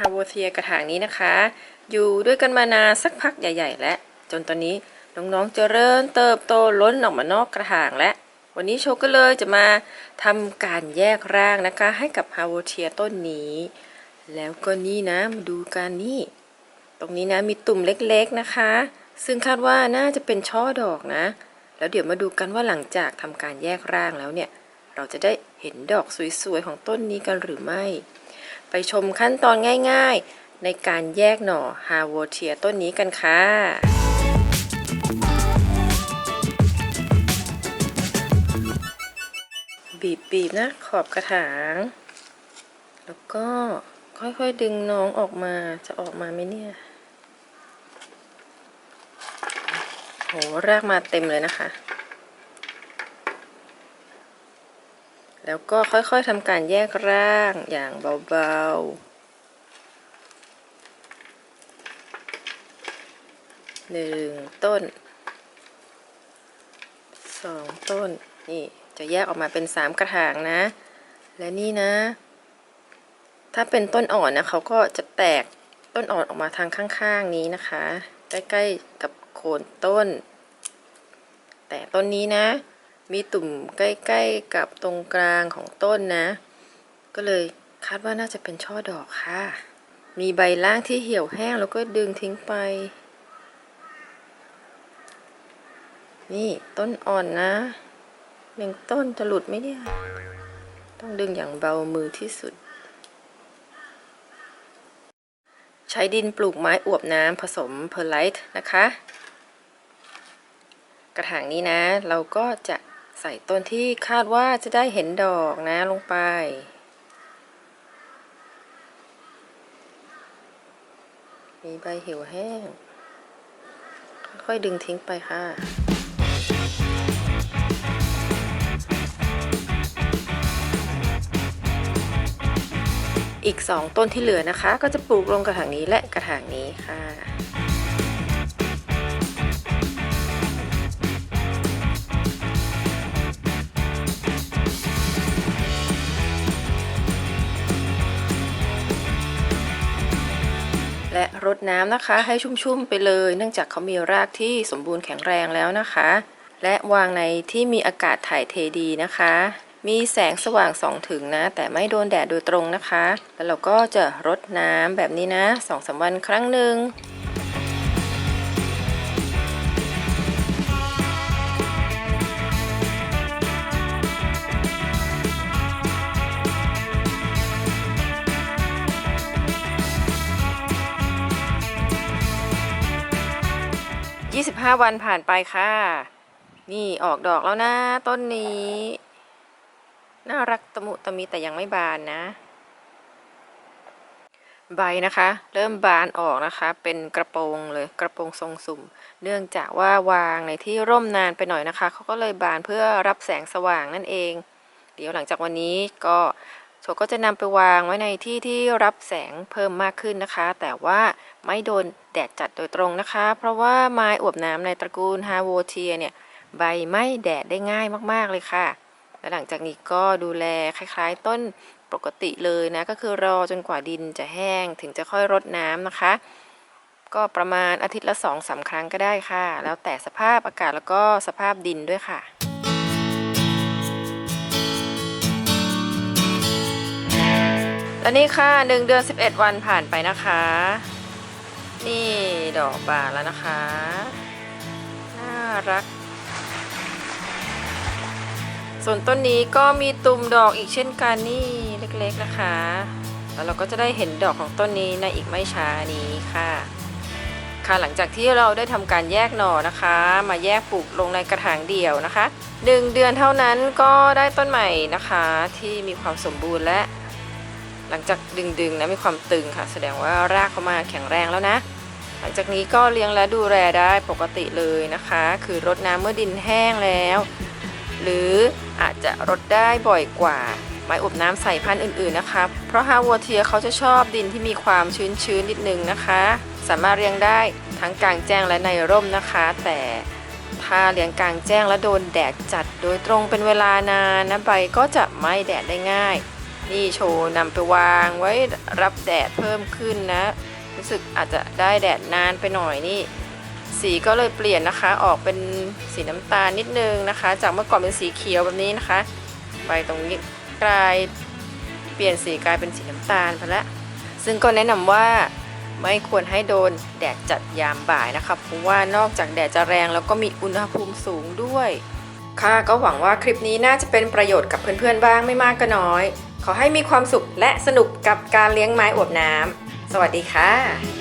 ฮาวเทียกระถางนี้นะคะ อยู่ด้วยกันมานานสักพักใหญ่ ๆ และจนตอนนี้น้องๆเจริญเติบโตล้นออกมานอกกระถางและ วันนี้โชก็เลยจะมาทำการแยกร่างนะคะ ให้กับฮาวเทียต้นนี้ แล้วก็นี่นะมาดูกันนี่ ตรงนี้นะมีตุ่มเล็กๆนะคะ ซึ่งคาดว่าน่าจะเป็นช่อดอกนะ แล้วเดี๋ยวมาดูกันว่าหลังจากทำการแยกร่างแล้วเนี่ย เราจะได้เห็นดอกสวยๆของต้นนี้กันหรือไม่ ไปชมขั้นตอนง่ายๆ ในการแยกหน่อฮาวเทียต้นนี้กันค่ะบีบๆนะขอบกระถาง แล้วก็ค่อยๆดึงน้องออกมาจะออกมาไหมเนี่ย โหรากมาเต็มเลยนะคะ แล้วก็ค่อยๆทำการแยกร่างอย่างเบาๆหนึ่งต้นสองต้น นี่จะแยกออกมาเป็นสามกระถางนะ และนี่นะ ถ้าเป็นต้นอ่อนนะเขาก็จะแตกต้นอ่อนออกมาทางข้างๆนี้นะคะ ใกล้ๆกับโคนต้น แต่ต้นนี้นะ มีตุ่มใกล้ๆกับตรงกลางของต้นนะ ก็เลยคาดว่าน่าจะเป็นช่อดอกค่ะ มีใบล่างที่เหี่ยวแห้งแล้วก็ดึงทิ้งไป นี่ต้นอ่อนนะหนึ่งต้นจะหลุดไหมเนี่ย ต้องดึงอย่างเบามือที่สุด ใช้ดินปลูกไม้อวบน้ำผสมเพอร์ไลท์นะคะ กระถางนี้นะ เราก็จะ ใส่ต้นที่คาดว่าจะได้เห็นดอกนะลงไป มีใบเหี่ยวแห้ง ค่อยดึงทิ้งไปค่ะอีก 2 ต้นที่เหลือนะคะ ก็จะปลูกลงกระถางนี้และกระถางนี้ค่ะ และรดน้ำนะคะ ให้ชุ่มๆไปเลย เนื่องจากเขามีรากที่สมบูรณ์แข็งแรงแล้วนะคะ และวางในที่มีอากาศถ่ายเทดีนะคะ มีแสงสว่างส่องถึงนะ แต่ไม่โดนแดดโดยตรงนะคะ แล้วเราก็จะรดน้ำแบบนี้นะสองสามวันครั้งหนึ่ง 25 วันผ่านไปค่ะ นี่ออกดอกแล้วนะ ต้นนี้ น่ารักตะมุตะมีแต่ยังไม่บานนะ ใบนะคะ เริ่มบานออกนะคะ เป็นกระโปรงเลยกระโปรงทรงสุ่ม เนื่องจากว่าวางในที่ร่มนานไปหน่อยนะคะเขาก็เลยบานเพื่อรับแสงสว่างนั่นเอง เดี๋ยวหลังจากวันนี้ก็ โชก็จะนำไปวางไว้ในที่ที่รับแสงเพิ่มมากขึ้นนะคะ แต่ว่าไม่โดนแดดจัดโดยตรงนะคะ เพราะว่าไม้อวบน้ำในตระกูลฮาโวเทียเนี่ยใบไม่แดดได้ง่ายมากๆเลยค่ะ และหลังจากนี้ก็ดูแลคล้ายๆ ต้นปกติเลยนะ ก็คือรอจนกว่าดินจะแห้งถึงจะค่อยรดน้ำนะคะ ก็ประมาณอาทิตย์ละสองสาครั้งก็ได้ค่ะ แล้วแต่สภาพอากาศแล้วก็สภาพดินด้วยค่ะ และนี่ค่ะ1เดือน11วันผ่านไปนะคะ นี่ดอกบานแล้วนะคะ น่ารัก ส่วนต้นนี้ก็มีตุ่มดอกอีกเช่นกันนี่เล็กๆนะคะ แล้วเราก็จะได้เห็นดอกของต้นนี้ในอีกไม่ช้านี้ค่ะ ค่ะหลังจากที่เราได้ทำการแยกหน่อนะคะ มาแยกปลูกลงในกระถางเดี่ยวนะคะหนึ่งเดือนเท่านั้นก็ได้ต้นใหม่นะคะที่มีความสมบูรณ์และ หลังจากดึงๆนะมีความตึงค่ะ แสดงว่ารากเขามาแข็งแรงแล้วนะ หลังจากนี้ก็เลี้ยงและดูแลได้ปกติเลยนะคะ คือรดน้ำเมื่อดินแห้งแล้ว หรืออาจจะรดได้บ่อยกว่าไม้อบน้ำใส่พันธุ์อื่นๆนะคะ เพราะฮาวเทียเขาจะชอบดินที่มีความชื้นๆนิดนึงนะคะ สามารถเลี้ยงได้ทั้งกลางแจ้งและในร่มนะคะ แต่ถ้าเลี้ยงกลางแจ้งและโดนแดดจัดโดยตรงเป็นเวลานานนะใบก็จะไม่แดดได้ง่าย นี่โชว์นำไปวางไว้รับแดดเพิ่มขึ้นนะ รู้สึกอาจจะได้แดดนานไปหน่อยนี่ สีก็เลยเปลี่ยนนะคะ ออกเป็นสีน้ำตาลนิดนึงนะคะ จากเมื่อก่อนเป็นสีเขียวแบบนี้นะคะใบตรงนี้กลายเปลี่ยนสีกลายเป็นสีน้ำตาลไปแล้วซึ่งก็แนะนำว่าไม่ควรให้โดนแดดจัดยามบ่ายนะคะเพราะว่านอกจากแดดจะแรงแล้วก็มีอุณหภูมิสูงด้วย ค่ะก็หวังว่าคลิปนี้น่าจะเป็นประโยชน์กับเพื่อนๆบ้างไม่มากก็น้อย ขอให้มีความสุขและสนุกกับการเลี้ยงไม้อวบน้ำ สวัสดีค่ะ